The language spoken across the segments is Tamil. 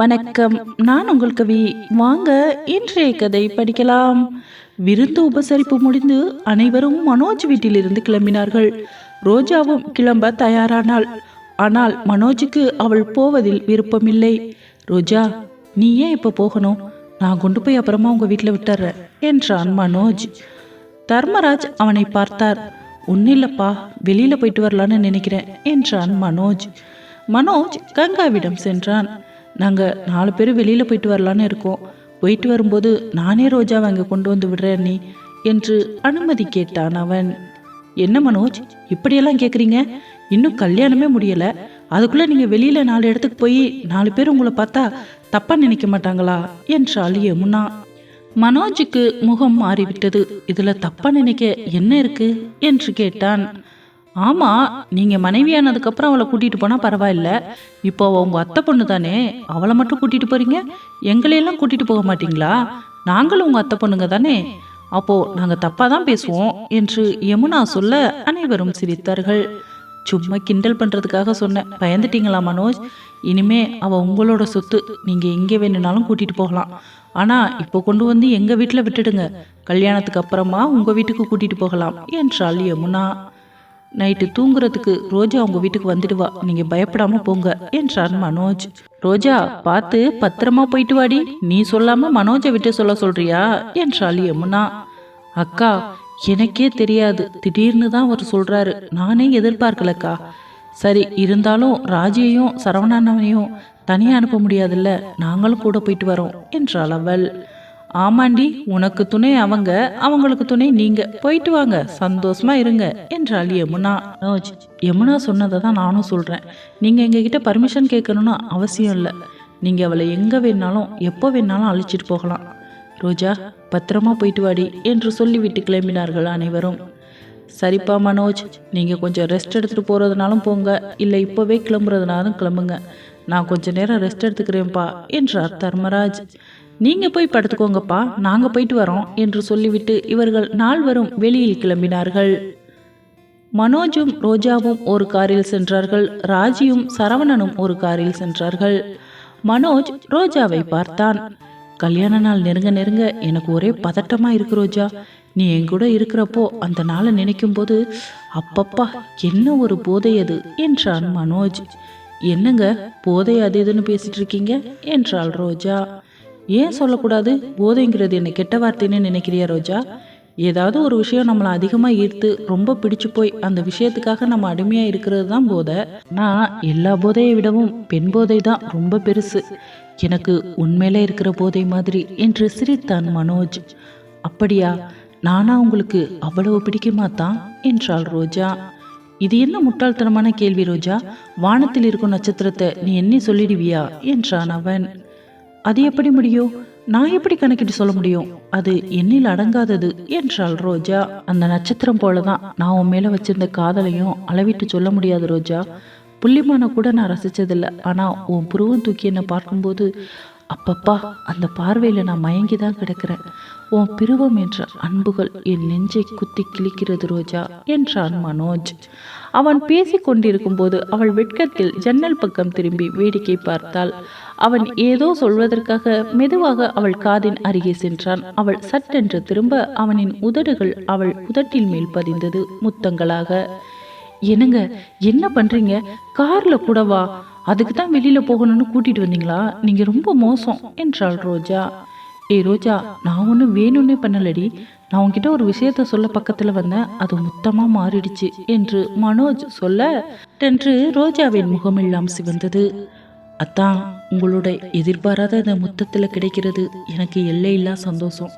வணக்கம். நான் உங்கள் கவி வாங்க. இன்றைய கதை படிக்கலாம். விருந்து உபசரிப்பு முடிந்து அனைவரும் மனோஜ் வீட்டிலிருந்து கிளம்பினார்கள். ரோஜாவும் கிளம்ப தயாரானாள். ஆனால் மனோஜுக்கு அவள் போவதில் விருப்பமில்லை. ரோஜா நீ ஏன் இப்போ போகணும்? நான் கொண்டு போய் அப்புறமா உங்க வீட்டில் விட்டுறேன் என்றான் மனோஜ். தர்மராஜ் அவனை பார்த்தார். ஒன்றும் இல்லைப்பா வெளியில போயிட்டு வரலான்னு நினைக்கிறேன் என்றான் மனோஜ். மனோஜ் கங்காவிடம் சென்றான். நாங்கள் நாலு பேர் வெளியில் போயிட்டு வரலான்னு இருக்கோம். போயிட்டு வரும்போது நானே ரோஜாவை அங்கே கொண்டு வந்து விடுறேன் நீ என்று அனுமதி கேட்டான் அவன். என்ன மனோஜ் இப்படியெல்லாம் கேட்குறீங்க இன்னும் கல்யாணமே முடியலை. அதுக்குள்ளே நீங்கள் வெளியில் நாலு இடத்துக்கு போய் நாலு பேர் உங்களை பார்த்தா தப்பாக நினைக்க மாட்டாங்களா? என்றாள் யமுனா. மனோஜுக்கு முகம் மாறிவிட்டது. இதில் தப்பாக நினைக்க என்ன இருக்கு? என்று கேட்டான். ஆமாம் நீங்கள் மனைவியானதுக்கப்புறம் அவளை கூட்டிகிட்டு போனால் பரவாயில்ல. இப்போ உங்கள் அத்தை பொண்ணு தானே அவளை மட்டும் கூட்டிகிட்டு போகிறீங்க எங்களையெல்லாம் கூட்டிகிட்டு போக மாட்டிங்களா? நாங்களும் உங்கள் அத்தை பொண்ணுங்க தானே அப்போது நாங்கள் தப்பாக தான் பேசுவோம் என்று யமுனா சொல்ல அனைவரும் சிரித்தார்கள். சும்மா கிண்டல் பண்ணுறதுக்காக சொன்னேன் பயந்துட்டீங்களா மனோஜ்? இனிமே அவள் உங்களோட சொத்து நீங்கள் எங்கே வேணும்னாலும் கூட்டிகிட்டு போகலாம். ஆனால் இப்போ கொண்டு வந்து எங்கள் வீட்டில் விட்டுடுங்க. கல்யாணத்துக்கு அப்புறமா உங்கள் வீட்டுக்கு கூட்டிகிட்டு போகலாம் என்றாள் யமுனா. நைட்டு தூங்குறதுக்கு ரோஜா உங்க வீட்டுக்கு வந்துடுவா. நீங்க பயப்படாம போங்க என்றான் மனோஜ். ரோஜா பார்த்து பத்திரமா போயிட்டு வாடி. நீ சொல்லாம மனோஜை விட்டு சொல்ல சொல்றியா? என்றாள் யமுனா. அக்கா எனக்கே தெரியாது. திடீர்னு தான் அவர் சொல்றாரு. நானே எதிர்பார்க்கலக்கா. சரி இருந்தாலும் ராஜியையும் சரவணானவனையும் தனியா அனுப்ப முடியாதுல்ல. நாங்களும் கூட போயிட்டு வரோம் என்றாள் அவள். ஆமாண்டி உனக்கு துணை அவங்க அவங்களுக்கு துணை நீங்க. போயிட்டு வாங்க சந்தோஷமா இருங்க என்றாள் யமுனா. மனோஜ் யமுனா சொன்னதை தான் நானும் சொல்றேன். நீங்க எங்ககிட்ட பர்மிஷன் கேட்கணும்னு அவசியம் இல்லை. நீங்க அவளை எங்க வேணாலும் எப்போ வேணாலும் அழைச்சிட்டு போகலாம். ரோஜா பத்திரமா போயிட்டு வாடி என்று சொல்லிவிட்டு கிளம்பினார்கள் அனைவரும். சரிப்பா மனோஜ் நீங்கள் கொஞ்சம் ரெஸ்ட் எடுத்துகிட்டு போகிறதுனாலும் போங்க. இல்லை இப்போவே கிளம்புறதுனாலும் கிளம்புங்க. நான் கொஞ்ச நேரம் ரெஸ்ட் எடுத்துக்கிறேன்ப்பா என்றார் தர்மராஜ். நீங்கள் போய் படுத்துக்கோங்கப்பா நாங்கள் போயிட்டு வரோம் என்று சொல்லிவிட்டு இவர்கள் நால்வரும் வெளியில் கிளம்பினார்கள். மனோஜும் ரோஜாவும் ஒரு காரில் சென்றார்கள். ராஜியும் சரவணனும் ஒரு காரில் சென்றார்கள். மனோஜ் ரோஜாவை பார்த்தான். கல்யாண நாள் நெருங்க நெருங்க எனக்கு ஒரே பதட்டமா இருக்கு ரோஜா. நீ என் கூட இருக்கிறப்போ அந்த நாளை நினைக்கும் போது அப்பப்பா என்ன ஒரு போதை அது? என்றான் மனோஜ். என்னங்க போதை அது இதுன்னு பேசிட்டு இருக்கீங்க? என்றாள் ரோஜா. ஏன் சொல்லக்கூடாது? போதைங்கிறது என்ன கெட்ட வார்த்தைன்னு நினைக்கிறியா ரோஜா? ஏதாவது ஒரு விஷயம் நம்மளை அதிகமாக ஈர்த்து ரொம்ப பிடிச்சு போய் அந்த விஷயத்துக்காக நம்ம அடிமையாக இருக்கிறது தான் போதை. நான் எல்லா போதையை விடவும் பெண் போதை தான் ரொம்ப பெருசு. எனக்கு உண்மையில இருக்கிற போதை மாதிரி என்று சிரித்தான் மனோஜ். அப்படியா? நானா உங்களுக்கு அவ்வளவு பிடிக்குமாத்தான் என்றாள் ரோஜா. இது என்ன முட்டாள்தனமான கேள்வி ரோஜா? வானத்தில் இருக்கும் நட்சத்திரத்தை நீ என்ன சொல்லிடுவியா? என்றான் அவன். அது எப்படி முடியும்? நான் எப்படி கணக்கிட்டு சொல்ல முடியும்? அது எண்ணில் அடங்காதது என்றாள் ரோஜா. அந்த நட்சத்திரம் போலதான். நான் உன் மேல வச்சிருந்த காதலையும் அளவிட்டு சொல்ல முடியாது ரோஜா. புள்ளிமான கூட நான் ரசிச்சதில்ல. ஆனா உன் புருவம் தூக்கி என்னை பார்க்கும்போது அப்பப்பா அந்த பார்வையில் நான் மயங்கி தான் கிடக்கிறேன். உன் பிருவம் என்ற அன்புகள் என் நெஞ்சை குத்தி கிழிக்கிறது ரோஜா என்றான் மனோஜ். அவன் பேசிக் கொண்டிருக்கும் போது அவள் வெட்கத்தில் ஜன்னல் பக்கம் திரும்பி வேடிக்கை பார்த்தாள். அவன் ஏதோ சொல்வதற்காக மெதுவாக அவள் காதின் அருகே சென்றான். அவள் சட்டென்று திரும்ப அவனின் உதடுகள் அவள் உதட்டில் மேல் பதிந்தது முத்தங்களாக. என்னங்க? என்ன பண்றீங்க? கார்ல கூட வா. அதுக்கு தான் வெளியில போகணும்னு கூட்டிட்டு வந்தீங்களா? நீங்க ரொம்ப மோசம் என்றாள் ரோஜா. ஏய் ரோஜா நான் ஒன்றும் வேணும்னே பண்ணலடி. நான் உன்கிட்ட ஒரு விஷயத்த சொல்ல பக்கத்துல வந்தேன். அது முத்தமா மாறிடுச்சு என்று மனோஜ் சொல்ல என்று ரோஜாவின் முகமெல்லாம் சிவந்தது. அத்தான் உங்களோட எதிர்பாராத அந்த முத்தத்தில் கிடைக்கிறது எனக்கு எல்லையில்லா சந்தோஷம்.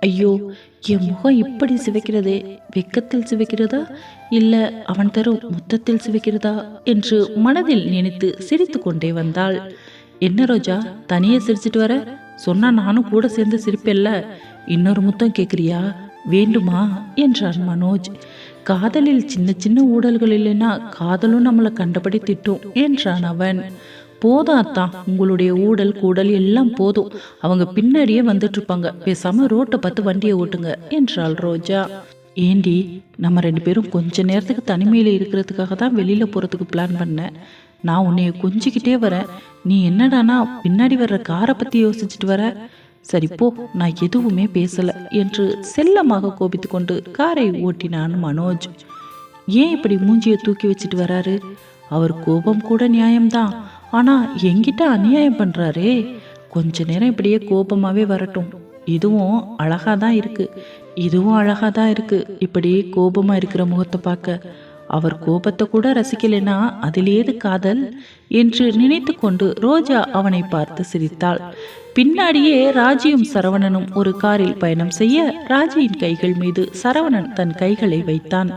ஐயோ என் முகம் இப்படி சிவைக்கிறதே? வெக்கத்தில் சிவைக்கிறதா? இல்லை அவன் தரும் முத்தத்தில் சிவைக்கிறதா? என்று மனதில் நினைத்து சிரித்து கொண்டே வந்தாள். என்ன ரோஜா தனியே சிரிச்சிட்டு வர? சொன்னா நானும் கூட சேர்ந்து சிரிப்பேல்ல? இன்னொரு முத்தம் கேட்குறியா வேண்டுமா? என்றான் மனோஜ். காதலில் சின்ன சின்ன ஊடல்கள் இல்லைன்னா காதலும் நம்மளை கண்டபடி திட்டும் என்றான் அவன். போதும் உங்களுடைய ஊடல் கூடல் எல்லாம் போதும். அவங்க பின்னாடியே வந்துட்டு இருப்பாங்க பேசாம ரோட்டை பார்த்து வண்டியை ஓட்டுங்க என்றாள் ரோஜா. ஏண்டி நம்ம ரெண்டு பேரும் கொஞ்ச நேரத்துக்கு தனிமையில் இருக்கிறதுக்காக தான் வெளியில் போகிறதுக்கு பிளான் பண்ணேன் நான் உன்னைய கொஞ்சிக்கிட்டே வரேன். நீ என்னடானா பின்னாடி வர்ற காரை பத்தி யோசிச்சுட்டு வர? சரி போ நான் எதுவுமே பேசல என்று செல்லமாக கோபித்து கொண்டு காரை ஓட்டினான் மனோஜ். ஏன் இப்படி மூஞ்சியை தூக்கி வச்சுட்டு வராரு? அவர் கோபம் கூட நியாயம்தான். ஆனா என்கிட்ட அநியாயம் பண்றாரே. கொஞ்ச நேரம் இப்படியே கோபமாவே வரட்டும். இதுவும் அழகா தான் இருக்கு. இதுவும் அழகா தான் இருக்கு. இப்படி கோபமா இருக்கிற முகத்தை பார்க்க. அவர் கோபத்தை கூட ரசிக்கலைனா அதில் ஏது காதல்? என்று நினைத்து கொண்டு ரோஜா அவனை பார்த்து சிரித்தாள். பின்னாடியே ராஜியும் சரவணனும் ஒரு காரில் பயணம் செய்ய ராஜியின் கைகள் மீது சரவணன் தன் கைகளை வைத்தான்.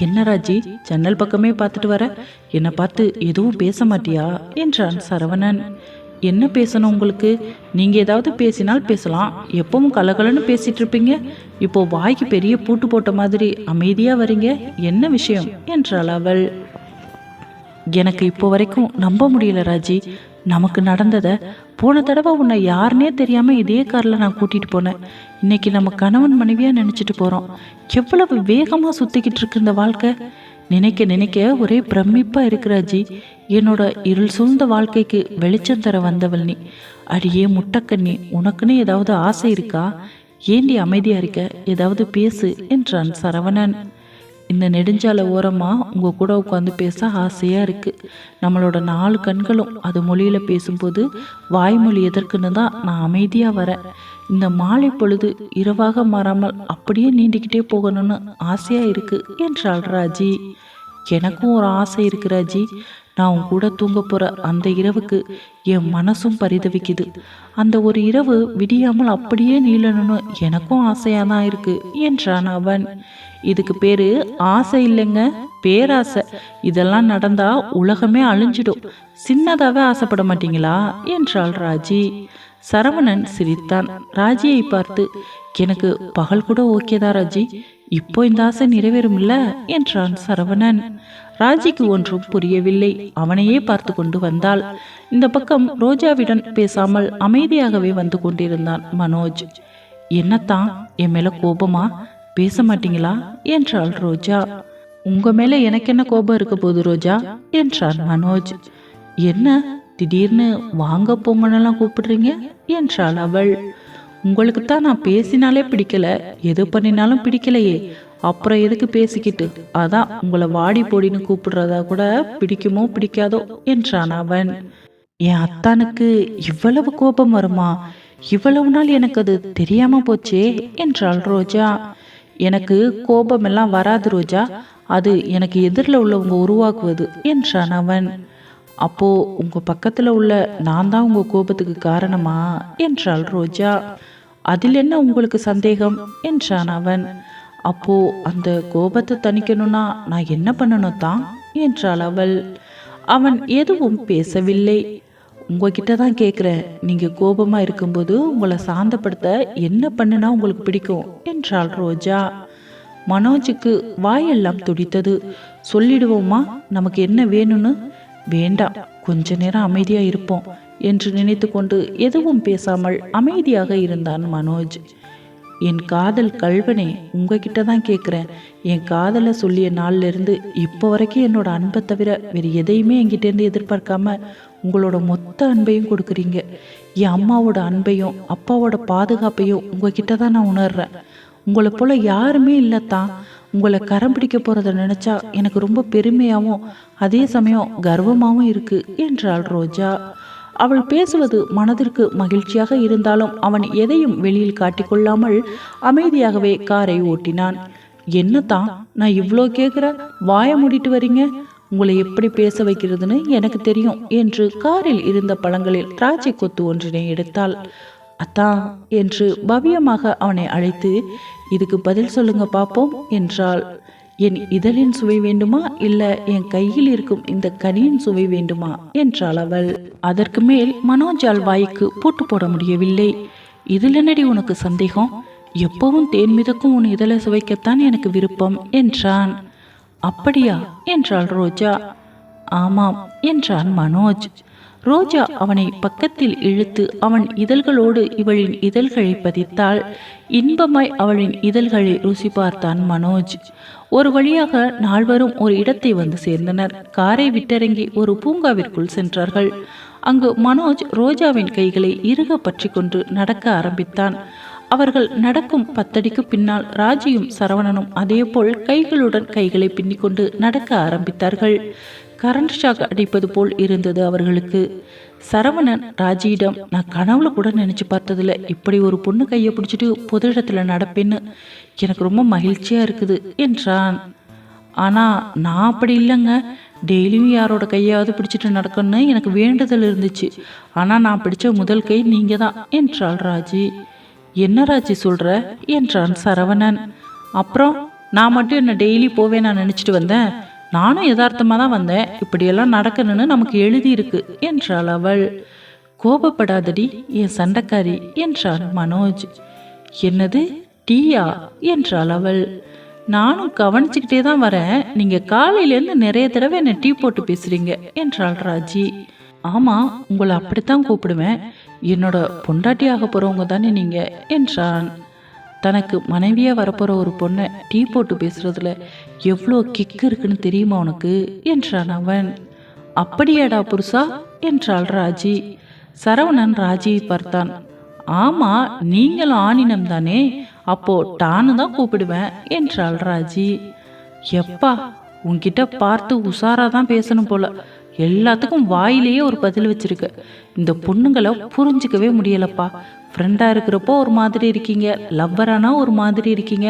என்ன ராஜி ஜன்னல் பக்கமே பார்த்துட்டு வர? என்னை பார்த்து எதுவும் பேச மாட்டியா? என்றான் சரவணன். என்ன பேசணும் உங்களுக்கு? நீங்க ஏதாவது பேசினால் பேசலாம். எப்பவும் கலகலன்னு பேசிட்டு இருப்பீங்க. இப்போ வாய்க்கு பெரிய பூட்டு போட்ட மாதிரி அமைதியா வரீங்க. என்ன விஷயம்? என்றாள் அவள். எனக்கு இப்போ வரைக்கும் நம்ப முடியல ராஜி. நமக்கு நடந்ததை போன தடவை உன்னை யாருனே தெரியாம இதே கார்ல நான் கூட்டிட்டு போனேன். இன்னைக்கு நம்ம கணவன் மனைவியா நினைச்சிட்டு போறோம். எவ்வளவு வேகமா சுத்திக்கிட்டு இருக்கு இந்த வாழ்க்கை? நினைக்க நினைக்க ஒரே பிரமிப்பா இருக்கிறாஜி என்னோட இருள் சூழ்ந்த வாழ்க்கைக்கு வெளிச்சம் தர வந்தவள் நீ. அடியே முட்டக்கண்ணி உனக்குன்னு ஏதாவது ஆசை இருக்கா? ஏண்டி அமைதியா இருக்க? ஏதாவது பேசு என்றான் சரவணன். இந்த நெடுஞ்சாலை ஓரமாக உங்கள் கூட உட்காந்து பேச ஆசையாக இருக்குது நம்மளோட நாலு கண்களும் அது மொழியில் பேசும்போது வாய்மொழி எதற்குன்னு தான் நான் அமைதியாக வரேன். இந்த மாலை பொழுது இரவாக மாறாமல் அப்படியே நீண்டிக்கிட்டே போகணும்னு ஆசையாக இருக்கு என்றாள் ராஜி. எனக்கும் ஒரு ஆசை இருக்கு ராஜி. நான் உன் கூட தூங்க போற அந்த இரவுக்கு என் மனசும் பரிதவிக்குது. அந்த ஒரு இரவு விடியாமல் அப்படியே நீளணும்னு எனக்கும் ஆசையா தான் இருக்கு என்றான் அவன். இதுக்கு பேரு ஆசை இல்லைங்க பேராசை. இதெல்லாம் நடந்தா உலகமே அழிஞ்சிடும். சின்னதாவே ஆசைப்பட மாட்டீங்களா என்றாள் ராஜி. சரவணன் சிரித்தான். ராஜியை பார்த்து எனக்கு பகல் கூட ஓகேதான் ராஜி. இப்போ இந்த ஆசை நிறைவேறும்ல? என்றான் சரவணன். ராஜிக்கு ஒன்றும் புரியவில்லை. அவனையே பார்த்து கொண்டு வந்தாள். இந்த பக்கம் ரோஜாவிடம் பேசாமல் அமைதியாகவே வந்து கொண்டிருந்தான் மனோஜ். என்னத்தான் என் மேல கோபமா? பேச மாட்டீங்களா? என்றாள் ரோஜா. உங்க மேல எனக்கு என்ன கோபம் இருக்க போகுது ரோஜா? என்றான் மனோஜ். என்ன திடீர்னு வாங்க போங்கன்னெல்லாம் கூப்பிடுறீங்க? என்றாள் அவள். உங்களுக்கு தான் நான் பேசினாலே பிடிக்கல. எது பண்ணினாலும் பிடிக்கலையே. அப்புறம் எதுக்கு பேசிக்கிட்டு? அதான் உங்களை வாடி போடின்னு கூப்பிடுறதா கூட பிடிக்குமோ பிடிக்காதோ என்றான் அவன். என் அத்தானுக்கு இவ்வளவு கோபம் வருமா? இவ்வளவு நாள் எனக்கு அது தெரியாம போச்சே என்றாள் ரோஜா. எனக்கு கோபமெல்லாம் வராது ரோஜா. அது எனக்கு எதிரில் உள்ளவங்க உருவாக்குவது என்றான் அவன். அப்போ உங்க பக்கத்துல உள்ள நான் தான் உங்க கோபத்துக்கு காரணமா? என்றாள் ரோஜா. அதில் என்ன உங்களுக்கு சந்தேகம்? என்றான் அவன். அப்போ அந்த கோபத்தை தணிக்கணும்னா நான் என்ன பண்ணணும் தான்? என்றாள் அவள். அவன் எதுவும் பேசவில்லை. உங்ககிட்ட தான் கேட்குறேன் நீங்கள் கோபமாக இருக்கும்போது உங்களை சாந்தப்படுத்த என்ன பண்ணுனா உங்களுக்கு பிடிக்கும்? என்றாள் ரோஜா. மனோஜுக்கு வாயெல்லாம் துடித்தது. சொல்லிடுவோமா? நமக்கு என்ன வேணும்னு? வேண்டாம். கொஞ்ச நேரம் அமைதியாக இருப்போம். என்று நினைத்துக்கொண்டு எதுவும் பேசாமல் அமைதியாக இருந்தான் மனோஜ். என் காதல் கல்வனே உங்ககிட்ட தான் கேட்குறேன் என் காதலை சொல்லிய நாள்லேருந்து இப்போ வரைக்கும் என்னோட அன்பை தவிர வேறு எதையுமே என்கிட்டேருந்து எதிர்பார்க்காம உங்களோட மொத்த அன்பையும் கொடுக்குறீங்க. என் அம்மாவோட அன்பையும் அப்பாவோட பாதுகாப்பையும் உங்ககிட்ட தான் நான் உணர்றேன். உங்களை போல யாருமே இல்லைத்தான். உங்களை கரம் பிடிக்க போகிறத நினச்சா எனக்கு ரொம்ப பெருமையாகவும் அதே சமயம் கர்வமாகவும் இருக்குது என்றாள் ரோஜா. அவள் பேசுவது மனதிற்கு மகிழ்ச்சியாக இருந்தாலும் அவன் எதையும் வெளியில் காட்டிக்கொள்ளாமல் அமைதியாகவே காரை ஓட்டினான். என்னத்தான் நான் இவ்வளோ கேட்குற வாய மூடிட்டு வரீங்க? உங்களை எப்படி பேச வைக்கிறதுன்னு எனக்கு தெரியும் என்று காரில் இருந்த பழங்களில் திராட்சை கொத்து ஒன்றினை எடுத்தாள். அத்தா என்று பவ்யமாக அவனை அழைத்து இதுக்கு பதில் சொல்லுங்க பார்ப்போம் என்றாள். என் இதழின் சுவை வேண்டுமா? இல்ல என் கையில் இருக்கும் இந்த கனியின் சுவை வேண்டுமா? என்றாள் அவள். அதற்கு மேல் மனோஜால் வாய்க்கு பூட்டு போட முடியவில்லை. இதில் என்னடி உனக்கு சந்தேகம்? எப்பவும் தேன் மிதக்கும் உன் இதழை சுவைக்கத்தான் எனக்கு விருப்பம் என்றான். அப்படியா? என்றாள் ரோஜா. ஆமாம் என்றான் மனோஜ். ரோஜா அவனை பக்கத்தில் இழுத்து அவன் இதழ்களோடு இவளின் இதழ்களை பதித்தாள். இன்பமாய் அவளின் இதழ்களை ருசி பார்த்தான் மனோஜ். ஒரு வழியாக நால்வரும் ஒரு இடத்தை வந்து சேர்ந்தனர். காரை விட்டிறங்கி ஒரு பூங்காவிற்குள் சென்றார்கள். அங்கு மனோஜ் ரோஜாவின் கைகளை இறுக பற்றி கொண்டு நடக்க ஆரம்பித்தான். அவர்கள் நடக்கும் பத்தடிக்கு பின்னால் ராஜியும் சரவணனும் அதேபோல் கைகளுடன் கைகளை பின்னிக்கொண்டு நடக்க ஆரம்பித்தார்கள். கரண்ட் ஷாக் அடிப்பது போல் இருந்தது அவர்களுக்கு. சரவணன் ராஜியிடம் நான் கனவுல கூட நினைச்சு பார்த்ததில்ல. இப்படி ஒரு பொண்ணு கையை பிடிச்சிட்டு பொது இடத்துல நடப்பேன்னு எனக்கு ரொம்ப மகிழ்ச்சியா இருக்குது என்றான். ஆனா நான் அப்படி இல்லைங்க. டெய்லியும் யாரோட கையாவது பிடிச்சிட்டு நடக்கணும்னு எனக்கு வேண்டுதல் இருந்துச்சு. ஆனா நான் பிடிச்ச முதல் கை நீங்க தான் என்றாள் ராஜி. என்ன ராஜி சொல்ற? என்றான் சரவணன். அப்புறம் நான் மட்டும் என்ன டெய்லி போவேன் நான் நினச்சிட்டு வந்தேன். நானும் யதார்த்தமாக தான் வந்தேன். இப்படியெல்லாம் நடக்கணும்னு நமக்கு எழுதியிருக்கு என்றாள் அவள். கோபப்படாதடி என் சண்டைக்காரி என்றான் மனோஜ். என்னது டீயா என்றாள் அவள். நானும் கவனிச்சுக்கிட்டே தான் வரேன். நீங்கள் காலையிலேருந்து நிறைய தடவை என்னை டீ போட்டு பேசுகிறீங்க என்றாள் ராஜி. ஆமாம் உங்களை அப்படித்தான் கூப்பிடுவேன். என்னோட பொண்டாட்டியாக போகிறவங்க தானே நீங்கள் என்றான். தனக்கு மனைவியாக வரப்போகிற ஒரு பொண்ணை டீ போட்டு பேசுகிறதுல எவ்வளோ கிக்கு இருக்குன்னு தெரியுமா உனக்கு? என்றான் அவன். அப்படியாடா புருஷா? என்றாள் ராஜி. சரவணன் ராஜியை பார்த்தான். ஆமாம் நீங்களும் ஆணினம் தானே? அப்போ டானு தான் கூப்பிடுவேன் என்றாள் ராஜி. எப்பா உன்கிட்ட பார்த்து உஷாராக தான் பேசணும் போல. எல்லாத்துக்கும் வாயிலேயே ஒரு பதில் வச்சிருக்கு. இந்த பொண்ணுங்களை புரிஞ்சிக்கவே முடியலப்பா. ஃப்ரெண்டாக இருக்கிறப்போ ஒரு மாதிரி இருக்கீங்க. லவ்வரானா ஒரு மாதிரி இருக்கீங்க.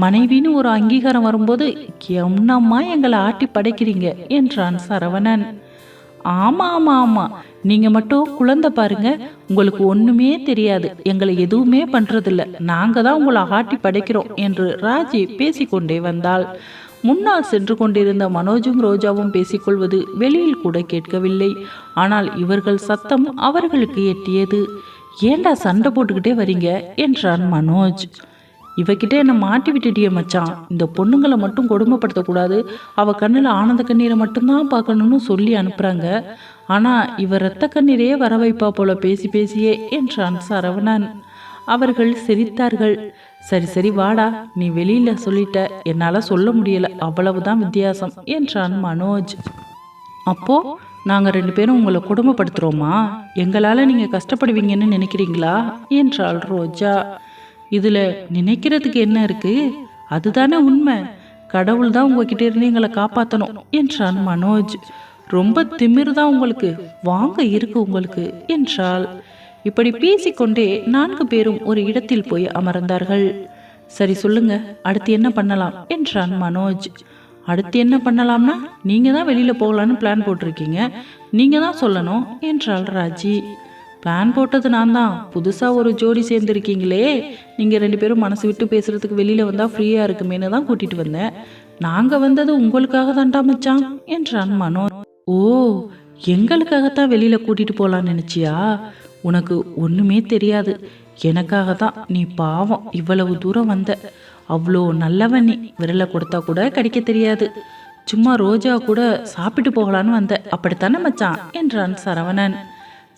மனைவின்னு ஒரு அங்கீகாரம் வரும்போது என்னம்மா எங்களை ஆட்டி படைக்கிறீங்க? என்றான் சரவணன். ஆமாம் ஆமாம் ஆமாம் நீங்கள் மட்டும் குழந்தை பாருங்க. உங்களுக்கு ஒன்றுமே தெரியாது. எங்களை எதுவுமே பண்ணுறதில்ல நாங்கள் தான் உங்களை ஆட்டி படைக்கிறோம் என்று ராஜி பேசிக்கொண்டே வந்தாள். முன்னால் சென்று கொண்டிருந்த மனோஜும் ரோஜாவும் பேசிக்கொள்வது வெளியில் கூட கேட்கவில்லை. ஆனால் இவர்கள் சத்தம் அவர்களுக்கு எட்டியது. ஏண்டா சண்டை போட்டுக்கிட்டே வரீங்க? என்றான் மனோஜ். இவகிட்ட என்னை மாட்டி விட்டுட்டிய மச்சான். இந்த பொண்ணுங்களை மட்டும் கொடுமைப்படுத்தக்கூடாது. அவ கண்ணில் ஆனந்த கண்ணீரை மட்டும்தான் பார்க்கணும்னு சொல்லி அனுப்புறாங்க. ஆனா இவ ரத்த கண்ணீரே வர வைப்பா போல பேசி பேசியே என்றான் சரவணன். அவர்கள் சிரித்தார்கள். சரி சரி வாடா. நீ வெளியில சொல்லிட்ட. என்னால சொல்ல முடியல. அவ்வளவுதான் வித்தியாசம் என்றான் மனோஜ். அப்போ நாங்க ரெண்டு பேரும் உங்களை குடும்பப்படுத்துகிறோமா எங்களால நீங்க கஷ்டப்படுவீங்கன்னு நினைக்கிறீங்களா? என்றாள் ரோஜா. இதுல நினைக்கிறதுக்கு என்ன இருக்கு? அதுதானே உண்மை. கடவுள் தான் உங்ககிட்ட இருந்து எங்களை காப்பாத்தணும் என்றான் மனோஜ். ரொம்ப திமிர் தான் உங்களுக்கு. வாங்க இருக்கு உங்களுக்கு என்றாள். இப்படி பேசிக்கொண்டே நான்கு பேரும் ஒரு இடத்தில் போய் அமர்ந்தார்கள். சரி சொல்லுங்க அடுத்து என்ன பண்ணலாம்? என்றான் மனோஜ். அடுத்து என்ன பண்ணலாம்னா நீங்க தான் வெளியில போகலான்னு பிளான் போட்டிருக்கீங்க. நீங்க தான் சொல்லணும் என்றாள் ராஜி. பிளான் போட்டது நான் தான். புதுசாக ஒரு ஜோடி சேர்ந்துருக்கீங்களே. நீங்கள் ரெண்டு பேரும் மனசு விட்டு பேசுறதுக்கு வெளியில் வந்தால் ஃப்ரீயாக இருக்குமேனு தான் கூட்டிகிட்டு வந்தேன். நாங்கள் வந்தது உங்களுக்காக தான்டா மச்சான் என்றான் மனோ ஓ எங்களுக்காகத்தான் வெளியில் கூட்டிகிட்டு போகலான்னு நினச்சியா? உனக்கு ஒன்றுமே தெரியாது. எனக்காக தான் நீ பாவம் இவ்வளவு தூரம் வந்த. அவ்வளோ நல்லவன் நீ. விரலை கொடுத்தா கூட கிடைக்க தெரியாது. சும்மா ரோஜா கூட சாப்பிட்டு போகலான்னு வந்த. அப்படித்தானே மச்சான்? என்றான் சரவணன்.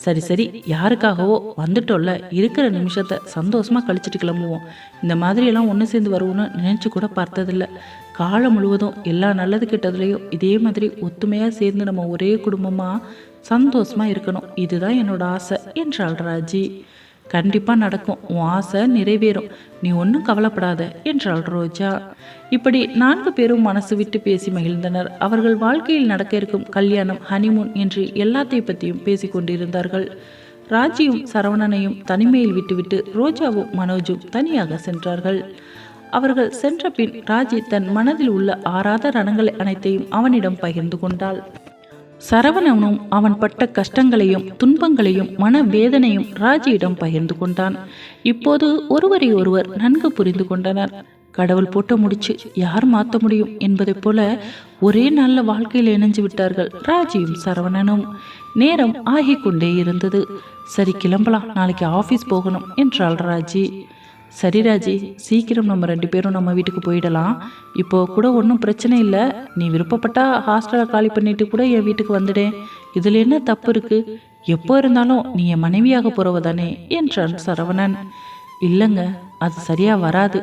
சரி சரி யாருக்காகவோ வந்துட்டோல்ல இருக்கிற நிமிஷத்தை சந்தோஷமாக கழிச்சிட்டு கிளம்புவோம். இந்த மாதிரியெல்லாம் ஒன்று சேர்ந்து வருவோம்னு நினச்சி கூட பார்த்ததில்ல. காலம் முழுவதும் எல்லா நல்லது கெட்டதுலேயும் இதே மாதிரி ஒத்துமையாக சேர்ந்து நம்ம ஒரே குடும்பமாக சந்தோஷமாக இருக்கணும். இதுதான் என்னோட ஆசை என்றாள் ராஜி. கண்டிப்பாக நடக்கும். உன் ஆசை நிறைவேறும். நீ ஒன்றும் கவலைப்படாத என்றாள் ரோஜா. இப்படி நான்கு பேரும் மனசு விட்டு பேசி மகிழ்ந்தனர். அவர்கள் வாழ்க்கையில் நடக்க இருக்கும் கல்யாணம் ஹனிமூன் என்று எல்லாத்தை பற்றியும் பேசிக்கொண்டிருந்தார்கள் ராஜியும் சரவணனையும் தனிமையில் விட்டுவிட்டு ரோஜாவும் மனோஜும் தனியாக சென்றார்கள். அவர்கள் சென்ற பின் ராஜி தன் மனதில் உள்ள ஆறாத ரணங்களை அனைத்தையும் அவனிடம் பகிர்ந்து கொண்டாள். சரவணனும் அவன் பட்ட கஷ்டங்களையும் துன்பங்களையும் மனவேதனையும் ராஜியிடம் பகிர்ந்து கொண்டான். இப்போது ஒருவரை ஒருவர் நன்கு புரிந்து கொண்டனர். கடவுள் போட்ட முடிச்சு யார் மாற்ற முடியும் என்பதைப் போல ஒரே நல்ல வாழ்க்கையில் இணைஞ்சு விட்டார்கள் ராஜியும் சரவணனும். நேரம் ஆகிக்கொண்டே இருந்தது. சரி கிளம்பலாம். நாளைக்கு ஆஃபீஸ் போகணும் என்றாள் ராஜி. சரி ராஜி சீக்கிரம் நம்ம ரெண்டு பேரும் நம்ம வீட்டுக்கு போயிடலாம். இப்போ கூட ஒன்றும் பிரச்சனை இல்லை. நீ விருப்பப்பட்டா ஹாஸ்டலை காலி பண்ணிட்டு கூட என் வீட்டுக்கு வந்துடேன் இதில் என்ன தப்பு இருக்கு? எப்போ இருந்தாலும் நீ என் மனைவியாக போறவதானே என்றான் சரவணன். இல்லைங்க அது சரியா வராது.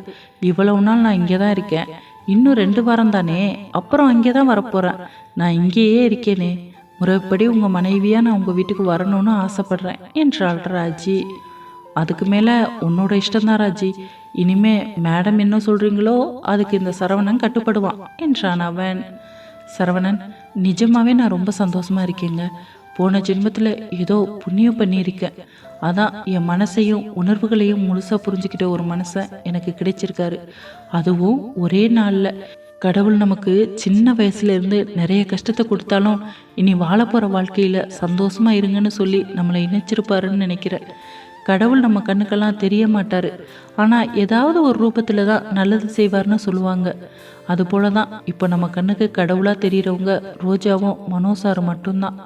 இவ்வளவு நாள் நான் இங்கே தான் இருக்கேன். இன்னும் ரெண்டு வாரம் தானே அப்புறம் அங்கே தான் வரப்போறேன். நான் இங்கேயே இருக்கேனே. முறைப்படி உங்கள் மனைவியாக நான் உங்கள் வீட்டுக்கு வரணும்னு ஆசைப்படுறேன் என்றாள் ராஜி. அதுக்கு மேலே உன்னோட இஷ்டம்தான் ராஜி. இனிமே மேடம் என்ன சொல்கிறீங்களோ அதுக்கு இந்த சரவணன் கட்டுப்படுவான் என்றான் அவன். சரவணன் நிஜமாகவே நான் ரொம்ப சந்தோஷமாக இருக்கேங்க. போன ஜென்மத்தில் ஏதோ புண்ணியம் பண்ணியிருக்கேன். அதான் என் மனசையும் உணர்வுகளையும் முழுசாக புரிஞ்சுக்கிட்ட ஒரு மனசை எனக்கு கிடைச்சிருக்காரு. அதுவும் ஒரே நாளில். கடவுள் நமக்கு சின்ன வயசுலேருந்து நிறைய கஷ்டத்தை கொடுத்தாலும் இனி வாழ போகிற வாழ்க்கையில் சந்தோஷமாக இருங்கன்னு சொல்லி நம்மளை இணைச்சிருப்பாருன்னு நினைக்கிறேன். கடவுள் நம்ம கண்ணுக்கெல்லாம் தெரிய மாட்டார் ஆனால் ஏதாவது ஒரு ரூபத்தில் தான் நல்லது செய்வார்னு சொல்லுவாங்க. அதுபோல தான் இப்போ நம்ம கண்ணுக்கு கடவுளாக தெரிகிறவங்க ரோஜாவும் மனோசாரும் மட்டும்தான்.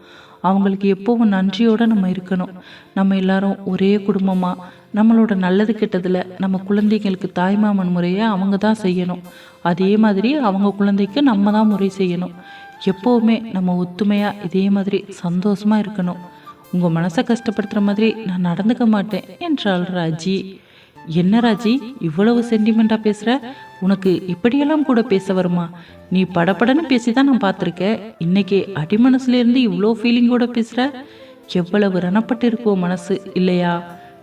அவங்களுக்கு எப்பவும் நன்றியோடு நம்ம இருக்கணும். நம்ம எல்லாரும் ஒரே குடும்பமாக நம்மளோட நல்லது கெட்டதில் நம்ம குழந்தைங்களுக்கு தாய்மாமன் முறையை அவங்க தான் செய்யணும். அதே மாதிரி அவங்க குழந்தைக்கு நம்ம தான் முறை செய்யணும். எப்போவுமே நம்ம ஒத்துமையாக இதே மாதிரி சந்தோஷமாக இருக்கணும். உங்கள் மனசை கஷ்டப்படுத்துகிற மாதிரி நான் நடந்துக்க மாட்டேன் என்றாள் ராஜி. என்ன ராஜி இவ்வளவு சென்டிமெண்ட்டாக பேசுகிற உனக்கு இப்படியெல்லாம் கூட பேச வருமா? நீ படபடன்னு பேசி தான் நான் பார்த்துருக்கேன் இன்னைக்கு அடிமனசுலேருந்து இவ்வளோ ஃபீலிங்கோட பேசுகிற எவ்வளவு ரணப்பட்டு இருக்கோ மனசு இல்லையா?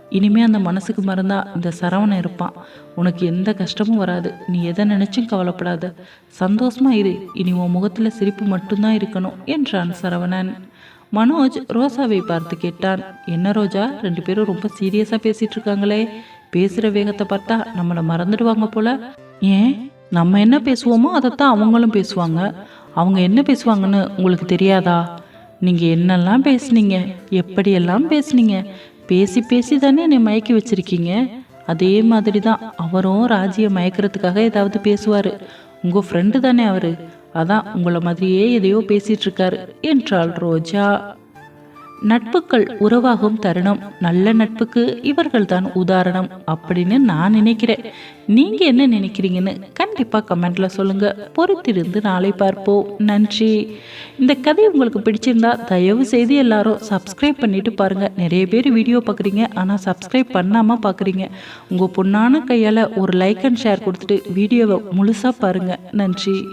இனிமே அந்த மனசுக்கு மறந்தா இந்த சரவணன் இருப்பான். உனக்கு எந்த கஷ்டமும் வராது. நீ எதை நினைச்சும் கவலைப்படாத. சந்தோஷமா இரு. இனி உன் முகத்துல சிரிப்பு மட்டும்தான் இருக்கணும் என்றான் சரவணன். மனோஜ் ரோசாவை பார்த்து கேட்டான். என்ன ரோஜா ரெண்டு பேரும் ரொம்ப சீரியஸா பேசிட்டு இருக்காங்களே. பேசுற வேகத்தை பார்த்தா நம்மளை மறந்துடுவாங்க போல. ஏன்? நம்ம என்ன பேசுவோமோ அதைத்தான் அவங்களும் பேசுவாங்க. அவங்க என்ன பேசுவாங்கன்னு உங்களுக்கு தெரியாதா? நீங்க என்னெல்லாம் பேசுனீங்க? எப்படியெல்லாம் பேசுனீங்க? பேசி பேசி தானே என்னை மயக்கி வச்சிருக்கீங்க? அதே மாதிரி தான் அவரும் ராஜியை மயக்கிறதுக்காக ஏதாவது பேசுவார். உங்கள் ஃப்ரெண்டு தானே அவர். அதான் உங்களை மாதிரியே எதையோ பேசிட்டு இருக்காரு என்றாள் ரோஜா. நட்புகள் உறவாகும் தருணம். நல்ல நட்புக்கு இவர்கள் தான் உதாரணம் அப்படின்னு நான் நினைக்கிறேன். நீங்க என்ன நினைக்கிறீங்கன்னு கண்டிப்பா கமெண்ட்ல சொல்லுங்க. பொறுத்திருந்து நாளை பார்ப்போம். நன்றி. இந்த கதை உங்களுக்கு பிடிச்சிருந்தா தயவு செய்து எல்லாரும் சப்ஸ்கிரைப் பண்ணிட்டு பாருங்க. நிறைய பேர் வீடியோ பார்க்குறீங்க ஆனால் சப்ஸ்கிரைப் பண்ணாமல் பார்க்குறீங்க உங்கள் பொண்ணான கையால் ஒரு லைக் அண்ட் ஷேர் கொடுத்துட்டு வீடியோவை முழுசாக பாருங்க. நன்றி.